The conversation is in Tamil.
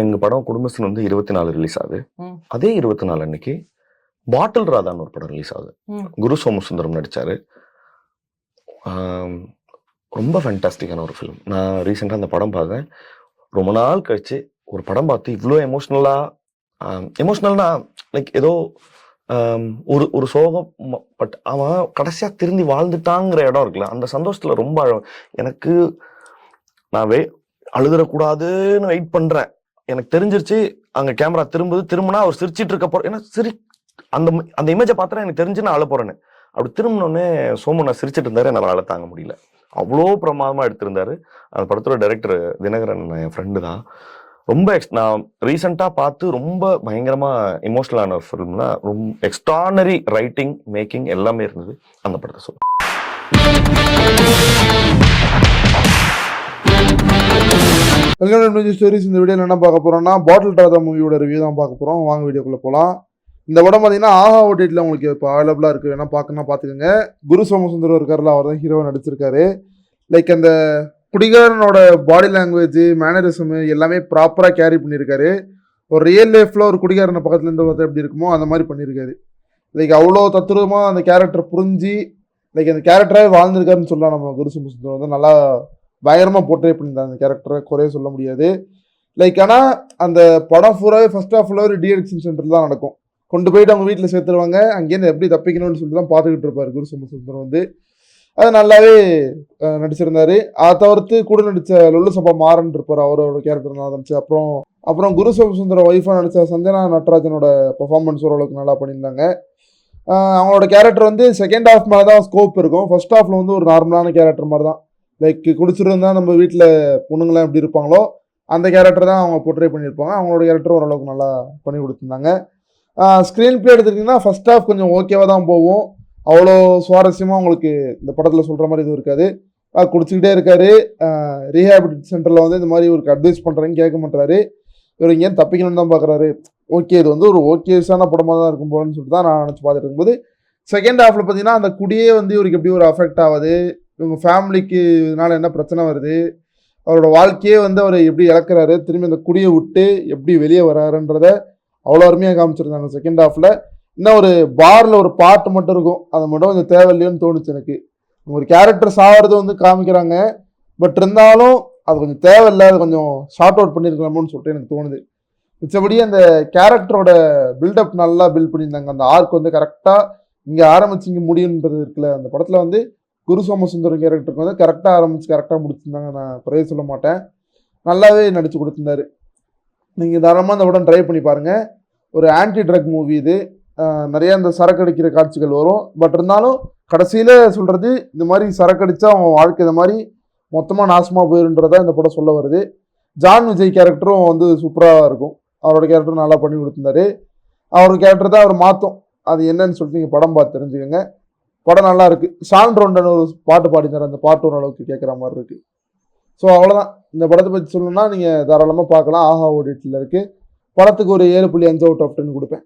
எங்க படம் குடும்பஸ்தன் வந்து இருபத்தி நாலு ரிலீஸ் ஆகுது. அதே இருபத்தி நாலு அன்னைக்கு பாட்டில் ராதான்னு ஒரு படம் ரிலீஸ் ஆகுது. குரு சோமசுந்தரம் நடிச்சாரு. ஆம், ரொம்ப ஃபேண்டாஸ்டிக்கான ஒரு ஃபிலிம் நான் ரீசெண்டாக அந்த படம் பார்த்தேன். ரொம்ப நாள் கழிச்சு ஒரு படம் பார்த்து இவ்வளோ எமோஷ்னலா எமோஷ்னல்னா லைக் ஏதோ ஒரு ஒரு சோகம் பட் அவன் கடைசியா திருந்தி வாழ்ந்துட்டாங்கிற இடம் இருக்குல்ல அந்த சந்தோஷத்துல ரொம்ப எனக்கு நான் வே அழுதுறக்கூடாதுன்னு வெயிட் பண்றேன். எனக்கு தெரிஞ்சிருச்சு அங்க கேமரா திரும்புது திரும்பினா அவர் சிரிச்சிட்டு இருக்க போற ஏன்னா சிரி அந்த அந்த இமேஜை பார்த்தா எனக்கு தெரிஞ்சு நான் அழ போறேன்னு அப்படி திரும்பினோடனே சோமு நான் சிரிச்சிட்டு இருந்தாரு என்னால் அழ தாங்க முடியல. அவ்வளோ பிரமாதமாக எடுத்திருந்தாரு. அந்த படத்தோட டைரக்டர் தினகரன் என் ஃப்ரெண்டு தான். ரொம்ப எக்ஸ் நான் ரீசெண்டாக பார்த்து ரொம்ப பயங்கரமாக எமோஷனலான ஃபிலிம்னா ரொம்ப எக்ஸ்ட்ரானரி ரைட்டிங் மேக்கிங் எல்லாமே இருந்தது அந்த படத்தை சொல்லுவேன் வெல்கம் டு ஸ்டோரிஸ் இந்த வீடியோ என்ன பார்க்க போறோம்னா பாட்டில் டாதா மூவியோட ரிவ்யூ தான் பார்க்க போகிறோம் வாங்க வீடியோக்குள்ளே போகலாம் இந்த படம் பார்த்தீங்கன்னா ஆஹா ஓடிட்டில் உங்களுக்கு இப்போ அவைலபிளாக இருக்குது வேணால் பார்க்கணும்னா பார்த்துக்கோங்க. குரு சோமசுந்தரம் இருக்கார்ல அவர் தான் ஹீரோவை நடிச்சிருக்காரு. லைக் அந்த குடிகாரனோட பாடி லாங்குவேஜ் மேனரிசமு எல்லாமே ப்ராப்பராக கேரி பண்ணியிருக்காரு. ஒரு ரியல் லைஃப்பில் ஒரு குடிகாரனை பக்கத்தில் இருந்து பார்த்தா எப்படி இருக்குமோ அந்த மாதிரி பண்ணியிருக்காரு. லைக் அவ்வளோ தத்துரூபமாக அந்த கேரக்டர் புரிஞ்சு லைக் அந்த கேரக்டராகவே வாழ்ந்திருக்காருன்னு சொல்லலாம் நம்ம குரு சோமசுந்தரம் வந்து. நல்லா பயங்கரமாக போர்ட்ரேட் பண்ணியிருந்தாங்க அந்த கேரக்டரை குறைய சொல்ல முடியாது. லைக் ஆனால் அந்த படம் ஃபுல்லாகவே ஃபர்ஸ்ட் ஆஃப் ஃபுல்லாக ஒரு டிஎடிக்ஷன் சென்டர் தான் நடக்கும். கொண்டு போயிட்டு அவங்க வீட்டில் சேர்த்துருவாங்க. அங்கேருந்து எப்படி தப்பிக்கணும்னு சொல்லிட்டு தான் பார்த்துக்கிட்டு இருப்பார் குரு சுந்தரம் வந்து. அது நல்லாவே நடிச்சிருந்தார். அதை தவிர்த்து கூட நடித்த லொல்லு சபா மாறன் இருப்பார். அவரோட கேரக்டர் நல்லா இருந்துச்சு அப்புறம் அப்புறம் குரு சுந்தரம் ஒய்ஃபாக நடித்த சஞ்சனா நட்ராஜனோட பர்ஃபார்மன்ஸ் ஓரளவுக்கு நல்லா பண்ணியிருந்தாங்க. அவங்களோட கேரக்டர் வந்து செகண்ட் ஹாஃப் மேலே தான் ஸ்கோப் இருக்கும் ஃபர்ஸ்ட் ஹாஃபில் வந்து ஒரு நார்மலான கேரக்டர் மாதிரி தான். லைக் குடிச்சிருந்தா நம்ம வீட்டில் பொண்ணுங்களாம் எப்படி இருப்பாங்களோ அந்த கேரக்டர் தான் அவங்க போர்ட்ரே பண்ணியிருப்பாங்க. அவங்களோட கேரக்டர் ஓரளவுக்கு நல்லா பண்ணி கொடுத்துருந்தாங்க. ஸ்க்ரீன் பிளே எடுத்துக்கிட்டிங்கன்னா ஃபர்ஸ்ட் ஹாஃப் கொஞ்சம் ஓகேவாக தான் போகும். அவ்வளோ சுவாரஸ்யமாக உங்களுக்கு இந்த படத்தில் சொல்கிற மாதிரி எதுவும் இருக்காது. குடிச்சிக்கிட்டே இருக்காரு. ரீஹாபிலிட் சென்டரில் வந்து இந்த மாதிரி இவருக்கு அட்வைஸ் பண்ணுறேன்னு கேட்க மாட்டாரு இவர் இங்கேயும் தப்பிக்கணும்னு தான் பார்க்குறாரு ஓகே இது வந்து ஒரு ஓகேஸான படமாக தான் இருக்கும் போலன்னு சொல்லிட்டு தான் நான் நினச்சி பார்த்துட்டு இருக்கும்போது செகண்ட் ஹாஃபில் பார்த்தீங்கன்னா அந்த குடியே வந்து இவருக்கு எப்படி ஒரு அஃபெக்ட் ஆகுது இவங்க ஃபேமிலிக்கு இதனால என்ன பிரச்சனை வருது? அவரோட வாழ்க்கையே வந்து அவர் எப்படி இழக்கிறாரு? திரும்பி அந்த குடியை விட்டு எப்படி வெளியே வராருன்றத அவ்வளோ அருமையாக காமிச்சிருந்தாங்க செகண்ட் ஹாஃபில் இன்னும் ஒரு பாரில் ஒரு பாட்டு மட்டும் இருக்கும். அதை மட்டும் கொஞ்சம் தேவையில்லையோன்னு தோணுச்சு எனக்கு. ஒரு கேரக்டர் சாகிறது வந்து காமிக்கிறாங்க. பட் இருந்தாலும் அது கொஞ்சம் தேவையில்லை. அது கொஞ்சம் ஷார்ட் அவுட் பண்ணியிருக்கலாமோன்னு சொல்லிட்டு எனக்கு தோணுது. மிச்சபடி அந்த கேரக்டரோட பில்டப் நல்லா பில்ட் பண்ணியிருந்தாங்க. அந்த ஆர்க் வந்து கரெக்டாக இங்கே ஆரம்பிச்சு இங்கே முடியுன்றது இருக்குல்ல. அந்த படத்தில் வந்து குரு சோமசுந்தரம் கேரக்டருக்கு வந்து கரெக்டாக ஆரம்பிச்சு கரெக்டாக முடிச்சிருந்தாங்க. நான் குறைய சொல்ல மாட்டேன். நல்லாவே நடித்து கொடுத்துருந்தாரு. நீங்கள் தாராளமாக அந்த படம் ட்ரை பண்ணி பாருங்கள் ஒரு ஆன்டி ட்ரக் மூவி இது நிறையா இந்த சரக்கு அடிக்கிற காட்சிகள் வரும். பட் இருந்தாலும் கடைசியில் சொல்கிறது இந்த மாதிரி சரக்கு அடித்தா அவன் வாழ்க்கை இந்த மாதிரி மொத்தமாக நாசமாக போயிருன்றதா இந்த படம் சொல்ல வருது. ஜான் விஜய் கேரக்டரும் வந்து சூப்பராக இருக்கும். அவரோட கேரக்டரும் நல்லா பண்ணி கொடுத்துருந்தாரு. அவரோட கேரக்டர் தான் அவர் மாற்றும் அது என்னன்னு சொல்லிட்டு நீங்கள் படம் பார்த்து தெரிஞ்சுக்கோங்க. படம் நல்லா இருக்கு. ஷான் ரோண்டன் ஒரு பாட்டு பாடினார். அந்த பாட்டு ஓரளவுக்கு கேட்குற மாதிரி இருக்கு. ஸோ அவ்வளோதான் இந்த படத்தை பற்றி சொல்லணும்னா நீங்கள் தாராளமாக பார்க்கலாம். ஆஹா ஓடிட்டில் இருக்கு. படத்துக்கு ஒரு ஏழு புள்ளி அஞ்சு அவுட் ஆஃப் டென் கொடுப்பேன்.